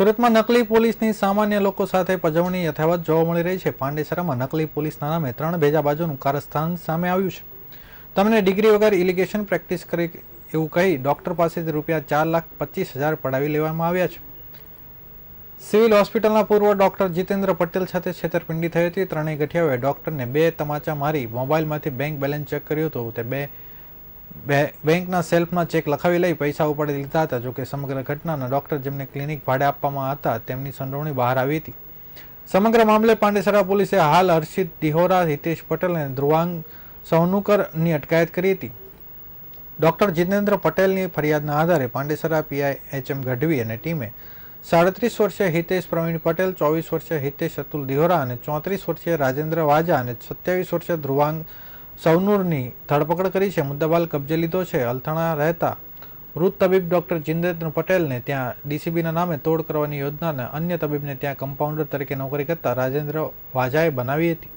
સુરતમાં નકલી પોલીસની સામાન્ય લોકો સાથે પજવણી યથાવત જોવા મળી રહી છે. પાંડેસરામાં નકલી પોલીસના નામે ત્રણ ભેજાબાજુનું કારસ્થાન સામે આવ્યું છે. તમને ડિગ્રી વગર ઇલિગેશન પ્રેક્ટિસ કરી એવું કહી ડોક્ટર પાસેથી રૂપિયા ચાર લાખ પચીસ હજાર પડાવી લેવામાં આવ્યા છે. સિવિલ હોસ્પિટલના પૂર્વ ડોક્ટર જીતેન્દ્ર પટેલ સાથે છેતરપિંડી થઈ હતી. ત્રણેય ગઠિયાઓએ ડોક્ટરને બે તમાચા મારી મોબાઈલમાંથી બેંક બેલેન્સ ચેક કર્યું હતું. તે બે- બેંકના સેલ્ફમાં ચેક લખાવી લઈ પૈસા ઉપાડી લીધા હતા. જોકે સમગ્ર ઘટનાના ડોક્ટર જેમને ક્લિનિક ભાડે આપવામાં હતા, તેમની સંડોવણી બહાર આવી હતી. સમગ્ર મામલે પાંડેસરા પોલીસે હાલ હર્ષિત દિહોરા હિતેશ પટેલ અને ધ્રુવાંગ સૌનુકરની અટકાયત કરી હતી. ડોક્ટર જીતેન્દ્ર પટેલની ફરિયાદના આધારે Pandesara PI H M Gadhvi અને ટીમે સાડત્રીસ વર્ષીય હિતેશ પ્રવીણ પટેલ, ચોવીસ વર્ષીય હિતેશ અતુલ દિહોરા અને ચોત્રીસ વર્ષીય રાજેન્દ્ર વાજા અને સત્યાવીસ વર્ષીય ધ્રુવાંગ સૌનુરની ધરપકડ કરી છે. મુદ્દાબાલ કબજે લીધો છે. અલથાણા રહેતા વૃદ્ધ તબીબ ડોક્ટર જીતેન્દ્ર પટેલને ત્યાં ડીસીબીના નામે તોડ કરવાની યોજનાને અન્ય તબીબને ત્યાં કમ્પાઉન્ડર તરીકે નોકરી કરતા રાજેન્દ્ર વાજાએ બનાવી હતી.